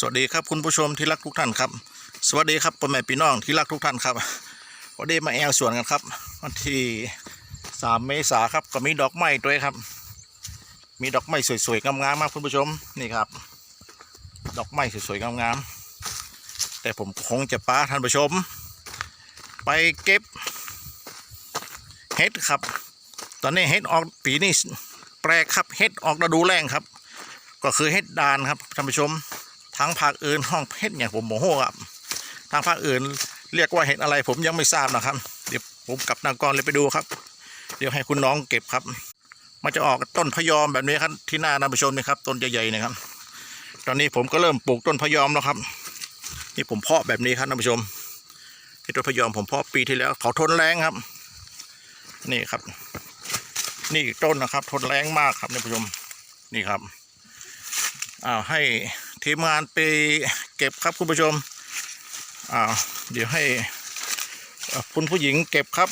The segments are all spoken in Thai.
สวัสดีครับคุณผู้ชมที่รักทุกท่านครับ สวัสดีครับพ่อแม่พี่น้องที่รักทุกท่านครับวันนี้มาแอลสวนกันครับ วันที่สามเมษาครับก็มีดอกไม้ด้วยครับ มีดอกไม้สวยๆงามๆมากคุณผู้ชมนี่ครับ ดอกไม้สวยๆงามๆแต่ผมคงจะป้าท่านผู้ชม ไปเก็บเห็ดครับ ตอนนี้เห็ดออกปีนี้แปลกครับเห็ดออกฤดูแล้งครับ ก็คือเห็ดดานครับท่านผู้ชม ทางภาคอื่นห้องเห็ดเนี่ยผมโมโหครับทางภาคอื่น เรียกว่าเห็ดอะไรผมยังไม่ทราบนะครับ เดี๋ยวผมกับนางกรเลยไปดูครับ เดี๋ยวให้คุณน้องเก็บครับ มันจะออกต้นพะยอมแบบนี้ครับที่หน้าท่านผู้ชมนี่ครับ ต้นใหญ่ๆนะครับ ตอนนี้ผมก็เริ่มปลูกต้นพะยอมแล้วครับนี่ผมเพาะแบบนี้ครับท่านผู้ชมที่ต้นพะยอมผมเพาะปีที่แล้วเขาทนแรงครับ นี่ครับ นี่ต้นนะครับ ทนแรงมากครับท่านผู้ชมนี่ครับอ้าวให้ ทีมงานไปเก็บครับคุณผู้ชมอ้าวเดี๋ยวให้คุณผู้หญิงเก็บครับ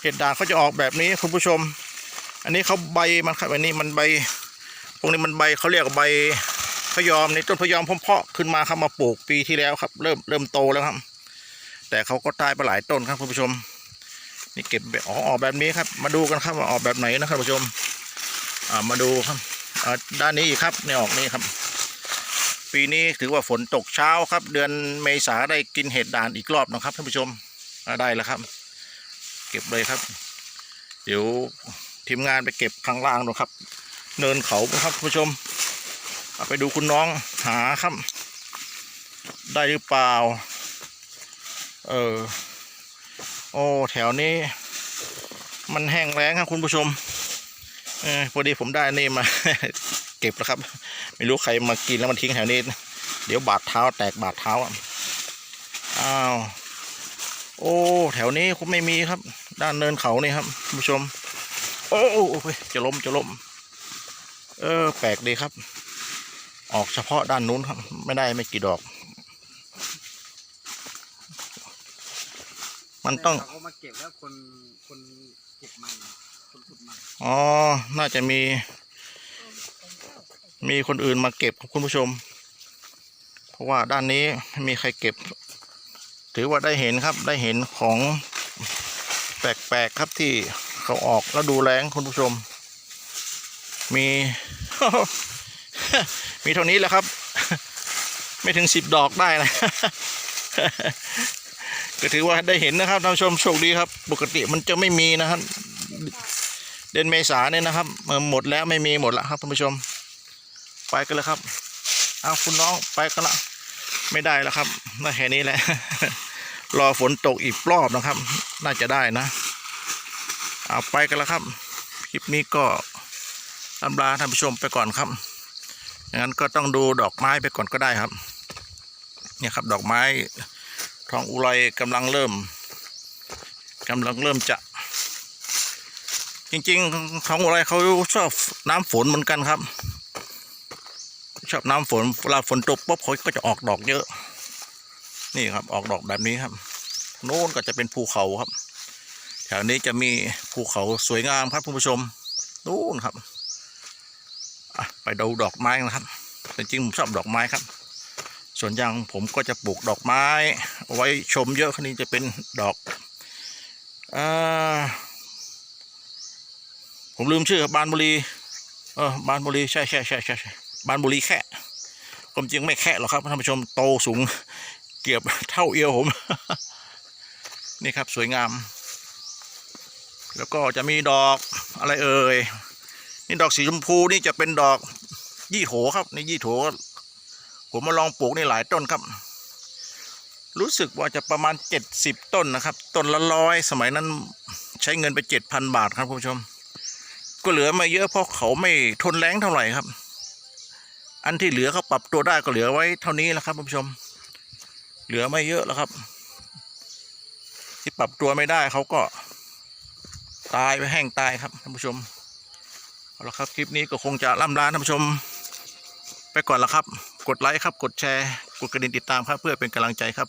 เห็ดด่างเขาจะออกแบบนี้คุณผู้ชม อันนี้เขาใบมันครับอันนี้มันใบพวกนี้มันใบเขาเรียกว่าใบพยอมในต้นพยอมผมเพาะขึ้นมาครับมาปลูกปีที่แล้วครับ เริ่มเริ่มโตแล้วครับ แต่เขาก็ตายไปหลายต้นครับคุณผู้ชม นี่เก็บแบบอ๋อออกแบบนี้ครับ มาดูกันครับว่าออกแบบไหนนะครับคุณผู้ชม อ่ามาดูครับด้านนี้อีกครับในออกนี้ครับ ปีนี้ถือว่าฝนตกเช้าครับ เดือนเมษาได้กินเห็ดด่านอีกรอบนะครับท่านผู้ชมได้แล้วครับ เก็บเลยครับ เดี๋ยวทีมงานไปเก็บข้างล่างนะครับ เนินเขาครับท่านผู้ชมเอาไปดูคุณน้องหาครับ ได้หรือเปล่า เออโอ้แถวนี้ มันแห้งแล้งครับคุณผู้ชมเออพอดีผมได้นี่มา ก็บแล้วครับ ไม่รู้ใครมากินแล้วมันทิ้งแถวนี้ เดี๋ยวบาดเท้าแตกบาดเท้าอะอ้าวโอ้แถวนี้คงไม่มีครับ ด้านเนินเขานี่ครับคุณผู้ชม โอ้โอ้โอ้ยจะล้มจะล้มเออ แปลกดีครับ ออกเฉพาะด้านนู้นครับ ไม่ได้ไม่กี่ดอก มันต้องเขามาเก็บแล้วคนคนเก็บมันคนขุดมันอ๋อ น่าจะมี มีคนอื่นมาเก็บครับคุณผู้ชม เพราะว่าด้านนี้ไม่มีใครเก็บ ถือว่าได้เห็นครับได้เห็นของแปลกๆครับที่เขาออกแล้วดูแลงคุณผู้ชม มี มีเท่านี้แหละครับ ไม่ถึงสิบดอกได้นะก็ถือว่าได้เห็นนะครับท่านผู้ชมโชคดีครับ ปกติมันจะไม่มีนะครับ เดือนเมษาเนี่ยนะครับหมดแล้วไม่มีหมดแล้วครับท่านผู้ชม ไปกันเลยครับเอาคุณน้องไปกันละ ไม่ได้แล้วครับน่าแค่นี้แหละ รอฝนตกอีกรอบนะครับ น่าจะได้นะเอาไปกันแล้วครับ คลิปนี้ก็ลำลาท่านผู้ชมไปก่อนครับอย่างนั้นก็ต้องดูดอกไม้ไปก่อนก็ได้ครับ เนี่ยครับดอกไม้ทองอุไรกำลังเริ่มกำลังเริ่มจะ จริงๆของอะไรเขาชอบน้ำฝนเหมือนกันครับ อบน้ำฝนเวลาฝนตกปุ๊บเขาก็จะออกดอกเยอะ นี่ครับออกดอกแบบนี้ครับโน้นก็จะเป็นภูเขาครับ แถวนี้จะมีภูเขาสวยงามครับคุณผู้ชมนู่นครับไปดูดอกไม้นะครับจริงๆผมชอบดอกไม้ครับ ส่วนยางผมก็จะปลูกดอกไม้ไว้ชมเยอะคันนี้จะเป็นดอกอผมลืมชื่อบานบุรีเออบานบุรีใช่ใช่ใช่ใช่ใช่ บานบุรีแค่ความจริงไม่แค่หรอกครับท่านผู้ชมโตสูงเกือบเท่าเอวผม นี่ครับสวยงาม แล้วก็จะมีดอกอะไรเอ่ยนี่ดอกสีชมพูนี่จะเป็นดอกยี่โถครับในยี่โถผมมาลองปลูกนี่หลายต้นครับ รู้สึกว่าจะประมาณเจ็ดสิบต้นนะครับ ต้นละร้อยสมัยนั้นใช้เงินไปเจ็ดพันบาทครับคุณผู้ชม ก็เหลือม่เยอะเพราะเขาไม่ทนแรงเท่าไหร่ครับ อันที่เหลือเขาปรับตัวได้ก็เหลือไว้เท่านี้แหละครับคุณผู้ชม เหลือไม่เยอะแล้วครับ ที่ปรับตัวไม่ได้เขาก็ ตายไปแห้งตายครับท่านผู้ชมเอาละครับคลิปนี้ก็คงจะล่ำลาท่านผู้ชม ไปก่อนละครับ กดไลค์ครับ กดแชร์ กดกระดิ่งติดตามครับเพื่อเป็นกำลังใจครับ